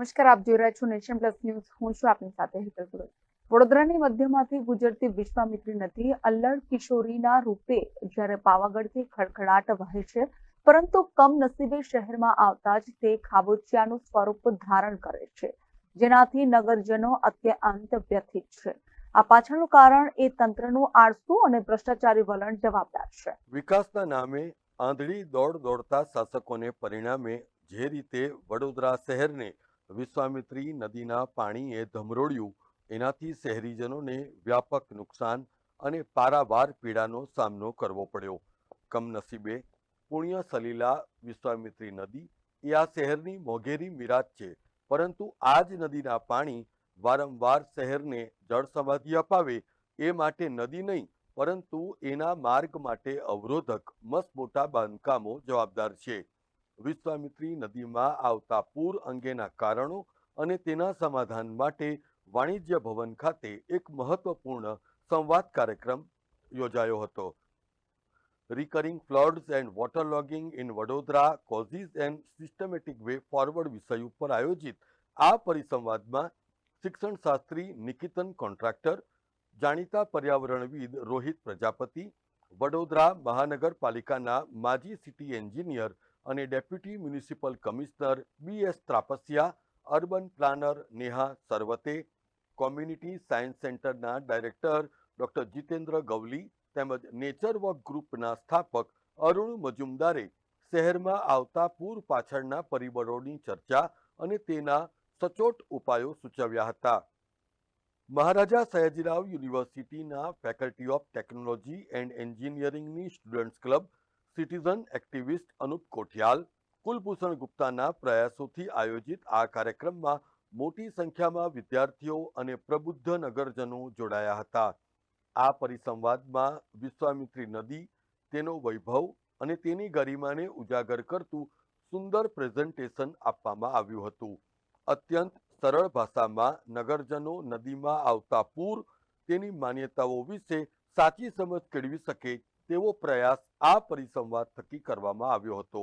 નમસ્કાર, આપ જોઈ રહ્યા છો નેશન પ્લસ ન્યૂઝ. હું છું આપની સાથે હેતલ પુરોહિત વડોદરાની મધ્યમાંથી ગુજરતી વિશ્વામિત્રી નદી અલ્લડ કિશોરીના રૂપે જ્યારે પાવાગઢથી ખડખડાટ વહે છે, પરંતુ કમનસીબે શહેરમાં આવતા જ તે ખાબોચિયાનું સ્વરૂપ ધારણ કરે છે, જેનાથી નગરજનો અત્યંત વ્યથિત છે. આ પાછળનું કારણ એ તંત્રનું આળસુ અને ભ્રષ્ટાચારી વલણ જવાબદાર છે. વિકાસના નામે આંધળી દોડ દોડતા શાસકોને પરિણામે જે રીતે વડોદરા શહેરને વિશ્વામિત્રી નદીના પાણીએ ધમરોળ્યું. એનાથી શહેરીજનોને વ્યાપક નુકસાન અને પારાવાર પીડાનો સામનો કરવો પડ્યો. કમનસીબે પુણ્ય સલીલા વિશ્વામિત્રી નદી એ આ શહેરની મોઘેરી મિરાજ છે, પરંતુ આ જ નદીના પાણી વારંવાર શહેરને જળ અપાવે એ માટે નદી નહીં, પરંતુ એના માર્ગ માટે અવરોધક મસમોટા બાંધકામો જવાબદાર છે. વિશ્વામિત્રી નદીમાં આવતા પૂર અંગેના કારણો અને તેના સમાધાન માટે વાણિજ્ય ભવન ખાતે એક મહત્વપૂર્ણ સંવાદ કાર્યક્રમ યોજાયો હતો. Recurring floods and water logging in Vadodara causes and systematic way forward વિષય ઉપર આયોજિત આ પરિસંવાદમાં શિક્ષણશાસ્ત્રી નિકિતન કોન્ટ્રાક્ટર, જાણીતા પર્યાવરણવિદ રોહિત પ્રજાપતિ, વડોદરા મહાનગરપાલિકાના માજી સિટી એન્જિનિયર અને deputy municipal commissioner B S Trapasiya, urban planner Neha Sarvate, community science સેન્ટરના ડાયરેક્ટર ડોક્ટર જીતેન્દ્ર ગવલી તેમજ નેચર વોક ગ્રુપના સ્થાપક અરુણ મજુમદારે શહેરમાં આવતા પૂર પાછળના પરિબળોની ચર્ચા અને તેના સચોટ ઉપાયો સૂચવ્યા હતા. મહારાજા સયાજીરાવ યુનિવર્સિટીના ફેકલ્ટી ઓફ ટેકનોલોજી એન્ડ એન્જિનિયરિંગની students club citizen activist Anup Kothiyal Kulbhushan ગુપ્તાના પ્રયાસોથી આયોજિત આ કાર્યક્રમમાં મોટી સંખ્યામાં વિદ્યાર્થીઓ અને પ્રબુદ્ધ નગરજનો જોડાયા હતા. આ પરિસંવાદમાં વિશ્વામિત્રી નદી, તેનો વૈભવ અને તેની ગરિમાને ઉજાગર કરતું સુંદર પ્રેઝન્ટેશન આપવામાં આવ્યું હતું. અત્યંત સરળ ભાષામાં નગરજનો નદીમાં આવતા પૂર તેની માન્યતાઓ વિશે સાચી સમજ કેળવી શકે તેવો પ્રયાસ આ પરિસંવાદ થકી કરવામાં આવ્યો હતો.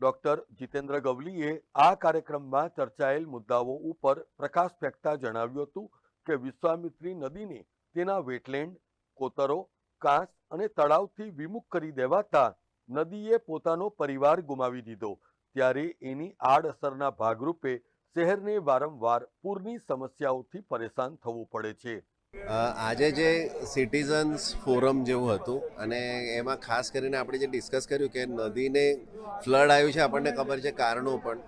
ડોક્ટર જીતેન્દ્ર ગવલીએ આ કાર્યક્રમમાં ચર્ચાયેલ મુદ્દાઓ ઉપર પ્રકાશ ફેંકતા જણાવ્યું હતું કે વિશ્વામિત્રી નદીને તેના વેટલેન્ડ, કોતરો, કાંસ અને તળાવથી વિમુખ કરી દેવાતા નદીએ પોતાનો પરિવાર ગુમાવી દીધો. ત્યારે એની આડઅસરના ભાગરૂપે શહેરને વારંવાર પૂરની સમસ્યાઓથી પરેશાન થવું પડે છે. આજે જે સિટીઝન્સ ફોરમ જેવું હતું અને એમાં ખાસ કરીને આપણે જે ડિસ્કસ કર્યું કે નદીને ફ્લડ આવ્યું છે, આપણને ખબર છે કારણો પણ.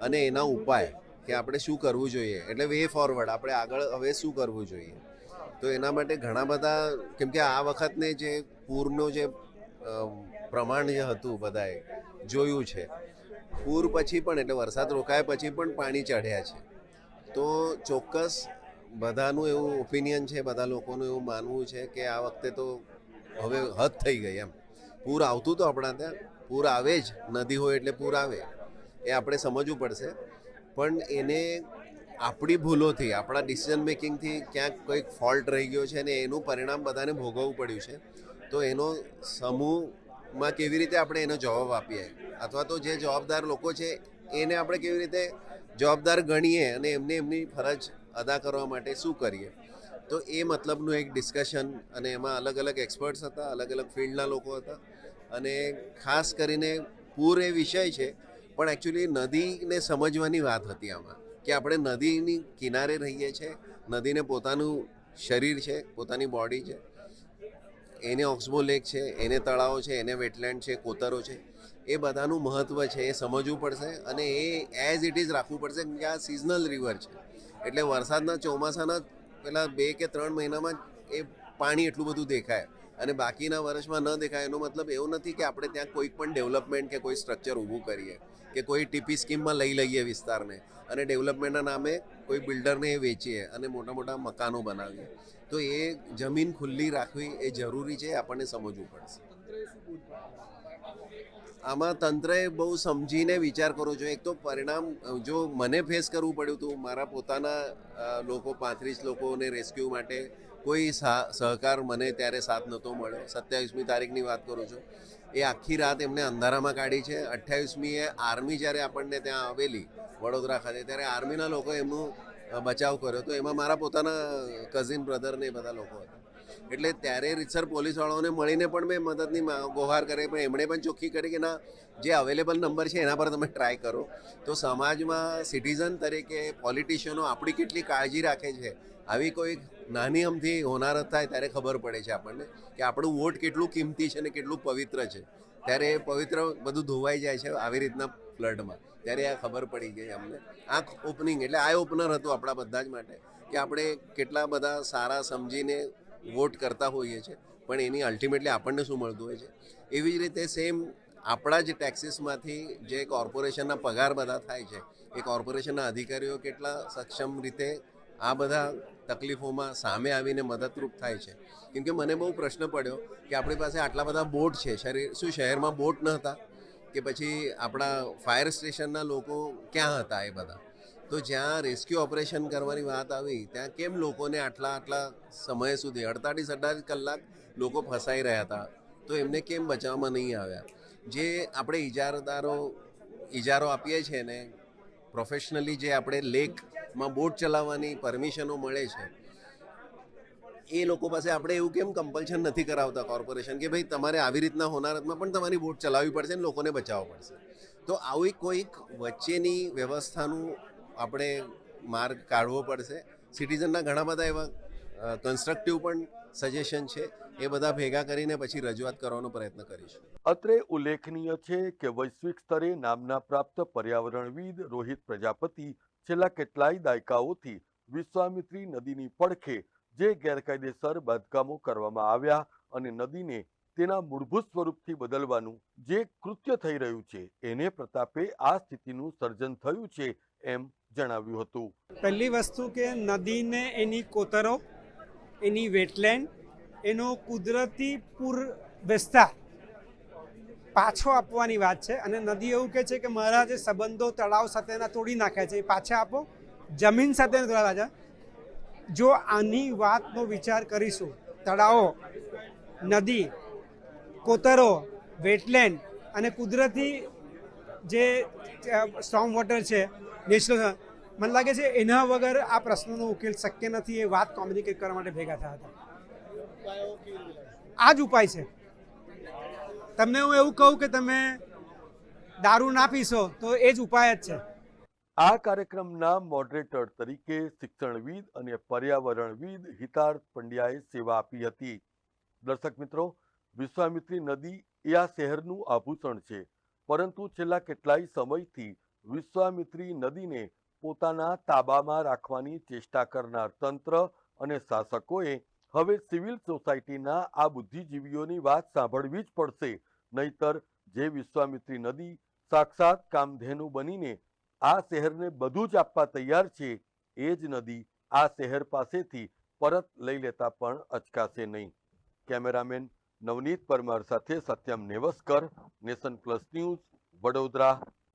અને એના ઉપાય કે આપણે શું કરવું જોઈએ. એટલે વે ફોરવર્ડ આપણે આગળ હવે શું કરવું જોઈએ. તો એના માટે ઘણા બધા, કેમ કે આ વખતને જે પૂરનો જે પ્રમાણ જે હતું બધાએ, જોયું છે. પૂર પછી પણ એટલે વરસાદ રોકાયા પછી પણ પાણી ચઢ્યા છે. તો ચોક્કસ બધાનું એવું ઓપિનિયન છે, બધા લોકોનું એવું માનવું છે કે આ વખતે તો હવે હદ થઈ ગઈ એમ. પૂર આવતું તો આપણા ત્યાં, પૂર આવે જ, નદી હોય એટલે પૂર આવે, એ આપણે સમજવું પડશે. પણ એને આપણી ભૂલોથી, આપણા ડિસિઝન મેકિંગથી ક્યાંક કંઈક ફોલ્ટ રહી ગયો છે અને એનું પરિણામ બધાને ભોગવવું પડ્યું છે. તો એનો સમૂહમાં કેવી રીતે આપણે એનો જવાબ આપીએ? અથવા તો જે જવાબદાર લોકો છે, એને આપણે કેવી રીતે જવાબદાર ગણીએ અને એમને એમની ફરજ અદા કરવા માટે શું કરીએ? તો એ મતલબનું એક ડિસ્કશન અને એમાં અલગ અલગ એક્સપર્ટ્સ હતા, અલગ અલગ ફિલ્ડના લોકો હતા. અને ખાસ કરીને પૂર એ વિષય છે, પણ એકચ્યુઅલી નદીને સમજવાની વાત હતી આમાં. કે આપણે નદીની કિનારે રહીએ છીએ નદીને પોતાનું શરીર છે, પોતાની બોડી છે. એને ઓક્સબો લેક છે, એને તળાવો છે, એને વેટલેન્ડ છે, કોતરો છે. એ બધાનું મહત્ત્વ છે, એ સમજવું પડશે અને એ એઝ ઇટ ઇઝ રાખવું પડશે કે આ સિઝનલ રિવર છે. એટલે વરસાદના ચોમાસાના પેલા બે કે ત્રણ મહિનામાં એ પાણી એટલું બધું દેખાય. અને બાકીના વર્ષમાં ન દેખાય એનો મતલબ એવો નથી કે આપણે ત્યાં કોઈ પણ ડેવલપમેન્ટ કે કોઈ સ્ટ્રક્ચર ઊભું કરીએ કે કોઈ ટીપી સ્કીમમાં લઈ લઈએ વિસ્તારને અને ડેવલપમેન્ટના નામે કોઈ બિલ્ડરને એ વેચીએ અને મોટા મોટા મકાનો બનાવીએ. તો એ જમીન ખુલ્લી રાખવી એ જરૂરી છે આપણને સમજવું પડશે. આમાં તંત્રએ બહુ સમજીને વિચાર કરવો જોઈએ એક તો પરિણામ, જો મને ફેસ કરવું પડ્યું હતું મારા પોતાના લોકો, પાંત્રીસ લોકોને રેસ્ક્યુ માટે કોઈ સહકાર મને ત્યારે સાથ નહોતો મળ્યો. સત્યાવીસમી તારીખની વાત કરું છું. એ આખી રાત એમને અંધારામાં કાઢી છે. અઠ્યાવીસમીએ આર્મી જ્યારે આપણને ત્યાં આવેલી, વડોદરા ખાતે, ત્યારે આર્મીના લોકો એમનું બચાવ કર્યો. તો એમાં મારા પોતાના કઝિન બ્રધર ને એ બધા લોકો હતા. એટલે ત્યારે રીતસર પોલીસવાળાઓને મળીને પણ મેં મદદની ગુહાર કરી, પણ એમણે પણ ચોખ્ખી કરી કે ના, જે અવેલેબલ નંબર છે એના પર તમે ટ્રાય કરો. તો સમાજમાં સિટીઝન તરીકે પોલિટિશિયનો આપણી કેટલી કાળજી રાખે છે? આવી કોઈ નાની અમથી હોનારત થાય ત્યારે ખબર પડે છે આપણને કે આપણું વોટ કેટલું કિંમતી છે ને કેટલું પવિત્ર છે. ત્યારે એ પવિત્ર બધું ધોવાઈ જાય છે આવી રીતના ફ્લડમાં. ત્યારે આ ખબર પડી ગઈ અમને. આંખ ઓપનિંગ એટલે આઈ ઓપનર હતું આપણા બધા જ માટે કે આપણે કેટલા બધા સારા સમજીને વોટ કરતા હોઈએ છીએ પણ એની અલ્ટિમેટલી આપણને શું મળતું હોય છે? એવી જ રીતે સેમ આપણા જ ટેક્સીસમાંથી જે કોર્પોરેશનના પગાર બધા થાય છે, એ કોર્પોરેશનના અધિકારીઓ કેટલા સક્ષમ રીતે આ બધા તકલીફોમાં સામે આવીને મદદરૂપ થાય છે? કેમ કે મને બહુ પ્રશ્ન પડ્યો કે આપણી પાસે આટલા બધા બોટ છે શરીર શું શહેરમાં બોટ ન હતા કે પછી આપણા ફાયર સ્ટેશનના લોકો ક્યાં હતા એ બધા? તો જ્યાં રેસ્ક્યુ ઓપરેશન કરવાની વાત આવી, ત્યાં કેમ લોકોને આટલા આટલા સમય સુધી અડતાલીસ અડતાલીસ કલાક લોકો ફસાઈ રહ્યા હતા? તો એમને કેમ બચાવવામાં નહીં આવ્યા? જે આપણે ઇજારદારો ઇજારો આપીએ છીએ ને પ્રોફેશનલી જે આપણે લેકમાં બોટ ચલાવવાની પરમિશનો મળે છે, એ લોકો પાસે આપણે એવું કેમ કમ્પલશન નથી કરાવતા કોર્પોરેશન કે ભાઈ તમારે આવી રીતના હોનારતમાં પણ તમારી બોટ ચલાવવી પડશે ને લોકોને બચાવવા પડશે? તો આવી કોઈક વચ્ચેની વ્યવસ્થાનું આપણે માર્ગ કાઢવો પડશે. સિટીઝનના ઘણા બધા એવા કન્સ્ટ્રક્ટિવ પણ સજેશન છે. એ બધા ભેગા કરીને પછી રજૂઆત કરવાનો પ્રયત્ન કરીશું. અત્રે ઉલ્લેખનીય છે કે વૈશ્વિક સ્તરે નામના પ્રાપ્ત પર્યાવરણવિદ રોહિત પ્રજાપતિ છેલ્લા કેટલાય દાયકાઓથી વિશ્વામિત્રી નદીની પડખે જે ગેરકાયદેસર બાંધકામો કરવામાં આવ્યા અને નદીને તેના મૂળભૂત સ્વરૂપથી બદલવાનું જે કૃત્ય થઈ રહ્યું છે, એને પ્રતાપે આ સ્થિતિનું સર્જન થયું છે એમ જણાવ્યું હતું. પહેલી વસ્તુ કે નદીને એની કોતરો, એની વેટલેન્ડ એનો કુદરતી પૂર વિસ્તાર પાછો આપવાની વાત છે. અને નદી એવું કહે છે કે મારા જે સંબંધો તળાવ સાથેના તોડી નાખ્યા છે. એ પાછા આપો. જમીન સાથે તોડ્યા છે જો આની વાતનો વિચાર કરીશું, તળાવો, નદી, કોતરો વેટલેન્ડ અને કુદરતી જે સ્ટ્રોંગ વોટર છે નેચરલ મને લાગે છે એના વગર આ પ્રશ્નનો ઉકેલ શક્ય નથી એ વાત કોમ્યુનિકેટ કરવા માટે ભેગા થયા હતા. આ જ ઉપાય છે. તમને હું એવું કહું કે તમે દારૂ ના પીશો તો એ જ ઉપાય જ છે. આ કાર્યક્રમના મોડરેટર તરીકે શિક્ષણવિદ અને પર્યાવરણવિદ હિતાર્થ પંડ્યાએ સેવા આપી હતી. દર્શક મિત્રો, વિશ્વામિત્રી નદી એ આ શહેરનું આભૂષણ છે. પરંતુ છેલ્લા કેટલાય સમયથી વિશ્વામિત્રી નદીને પોતાના તાબામાં રાખવાની ચેષ્ટા કરનાર તંત્ર અને શાસકોએ હવે સિવિલ સોસાયટીના આ બુદ્ધિજીવીઓની વાત સાંભળવી જ પડશે. નહીતર જે વિશ્વામિત્રી નદી સાક્ષાત કામધેનુ બનીને આ શહેરને બધું જ આપવા તૈયાર છે, એ જ નદી આ શહેર પાસેથી પરત લઈ લેતા પણ અચકાશે નહીં. કેમેરામેન નવનીત પરમાર સાથે Satyam Nevaskar, nation plus news, Vadodara.